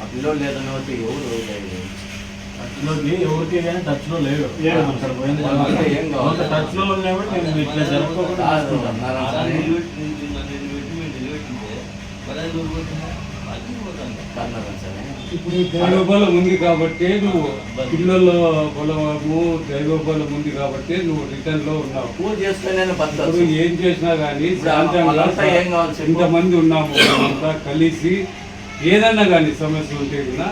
ఆ పిల్లోడు లేదన్న వచ్చి ఎవరు లేదు. టచ్లోకి ఎవరికి కానీ టచ్లో లేడు. అక్కడ పోయింది. ఏం కావాలి? టచ్లో ఉన్నప్పుడు నేను ఇట్లా జరుపుకోకుండా ఇప్పుడు దైవబలం ఉంది కాబట్టి నువ్వు పిల్లల బలము దైవబలం ఉంది కాబట్టి నువ్వు రిటర్న్లో ఉన్నావు. పూజ ఇప్పుడు ఏం చేసినా కానీ చెప్పు? ఇంతమంది ఉన్నాము అంతా కలిసి ఏదన్నా కానీ సమస్య ఉంటే కూడా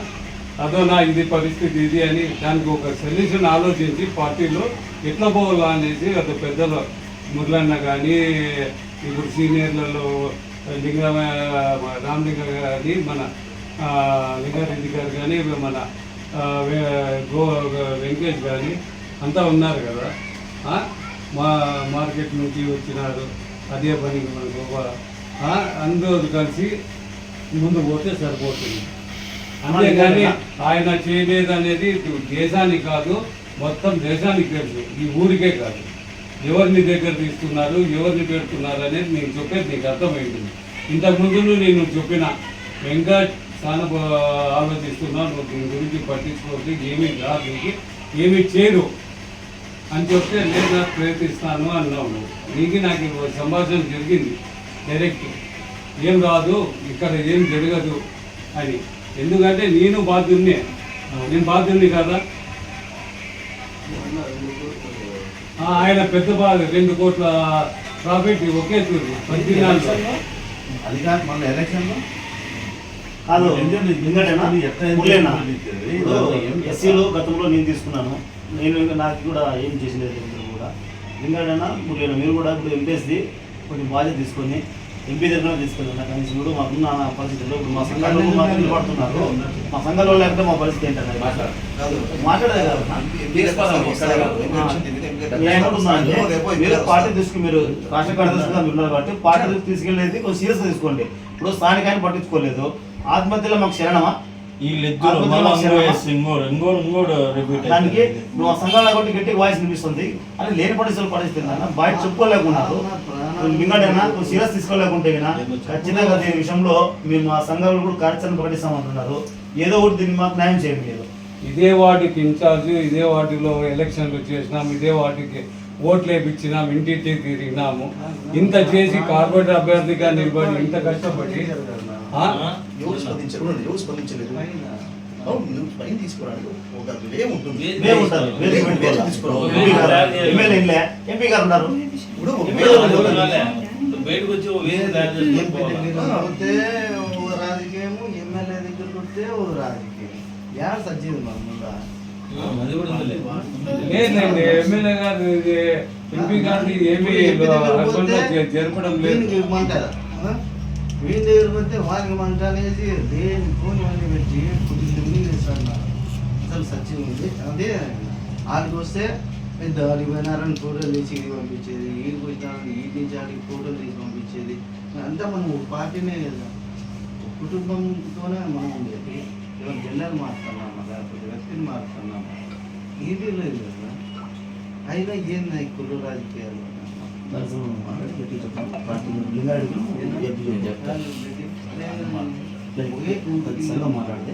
అదో నా ఇది పరిస్థితి ఇది అని దానికి ఒక సొల్యూషన్ ఆలోచించి పార్టీలో ఎట్లా పోవాలా అనేసి అది పెద్దలు మురళన్న కానీ ఇప్పుడు సీనియర్లలో లింగ రామలింగ కానీ మన లింగారెడ్డి గారు కానీ మన గో వెంకటేష్ కానీ అంతా ఉన్నారు కదా? మా మార్కెట్ నుంచి వచ్చినారు. అదే పని మన ఆ? అందరూ కలిసి ముందు పోతే సరిపోతుంది. అంతేగాని ఆయన చేయలేదు అనేది దేశానికి కాదు మొత్తం దేశానికి తెలుసు. ఈ ఊరికే కాదు. ఎవరిని దగ్గర తీసుకున్నారు ఎవరిని పెడుతున్నారు అనేది నేను చెప్పేది నీకు అర్థమైంది. ఇంతకుముందు నేను చెప్పిన ఇంకా చాలా ఆలోచిస్తున్నాను ఆలోచిస్తున్నావు నువ్వు దీని గురించి పట్టించుకోవద్దు ఏమీ రాదు నీకు ఏమీ చేయరు అని చెప్తే నేను నాకు ప్రయత్నిస్తాను అన్నావు నీకు నాకు సంభాషణ జరిగింది డైరెక్ట్ ఏం రాదు ఇక్కడ ఏం జరగదు అని. ఎందుకంటే నేను బాధ్యున్నే నేను బాధ్యుని కదా? ఆయన పెద్ద బాధ రెండు కోట్ల ప్రాఫిట్ ఒకే నెలల్లో. అది కాదు మళ్ళీ ఎలక్షన్లో. కాదు ఎస్సీలో గతంలో నేను తీసుకున్నాను. నేను ఇంకా నాకు కూడా ఏం ఇద్దరు కూడా. లింగాడైనా మురళీనా మీరు కూడా ఇప్పుడు ఎంపీఎస్ది కొంచెం బాధ్యత తీసుకొని ఎంపీ దగ్గర తీసుకొని నాకు కనీసం ఇప్పుడు మాకున్న పరిస్థితుల్లో ఇప్పుడు మా సంఘాలు మాకు నిలబడుతున్నారు. మా సంఘాల్లో లేకపోతే మా పరిస్థితి ఏంటంటే మాట్లాడు. మాట్లాడేది అంటే మీరు పార్టీ తీసుకుని మీరు రాష్ట్ర కార్యదర్శిగా ఉన్నారు కాబట్టి పార్టీ తీసుకు- తీసుకెళ్ళేది కొంచెం సీరియస్ తీసుకోండి. ఇప్పుడు స్థానికాన్ని పట్టించుకోలేదు. ఆత్మహత్యలో మాకు శరణమా? వీళ్ళిద్దరు ఆత్మహత్యలో మళ్ళా మాకు ఇంకో శరణమా? వేస్తే ఇంకోటి ఇంకోటి ఇంకోటి రిపీట్ దానికి నువ్వు సంఘాల కాబట్టి గట్టి వాయిస్ వినిపిస్తుంది. అని లేని పరిస్థితులు పరిస్థితి బయట చెప్పుకోలేకున్నారు. మింగడైనా సీరియస్ తీసుకోలేకుంటే ఖచ్చితంగా దీని విషయంలో మేము మా సంఘాలు కూడా కార్యాచరణ ప్రకటిస్తామంటున్నారు ఏదో ఒకటి దీన్ని మాకు న్యాయం చేయండి. మీరు ఇదే వార్డుకి ఇన్ఛార్జ్ ఇదే వార్డులో ఎలక్షన్లు చేసినాం ఇదే వార్డుకి ఓట్లు వేయించినాం ఇంటింటి తిరిగినాము. ఇంత చేసి కార్పొరేటర్ అభ్యర్థిగా నిలబడి ఇంత కష్టపడి. బయటకు వచ్చి రాజకీయము ఎమ్మెల్యే దగ్గర ఒక రాజకీయం. సజ్జీది మన ముందా లేదండి ఎమ్మెల్యే గారు ఇది ఎంపీ ఏమీ జరపడం లేదు దీనికి ఇవ్వమంటారా ఆ? వీని దగ్గర పోతే వానికి మంట అనేసి దేని ఫోన్ పెట్టి అసలు సత్యం ఉంది అదే వస్తే పెద్ద ఆడికి పోయినారని ఫోటోలు తీసి ఇది పంపించేది ఈడికి వచ్చినారని ఈ నుంచి ఆడికి ఫోటోలు తీసి పంపించేది అంతా మనం పార్టీనే కదా కుటుంబంతోనే మనం ఉండేది ఇవాళ జిల్లాలు మారుతున్నామా లేకపోతే వ్యక్తిని మారుతున్నామా ఇది లేదు కదా. అయినా ఈ కుర్ర రాజకీయాలు? దానికి మాట్లాడి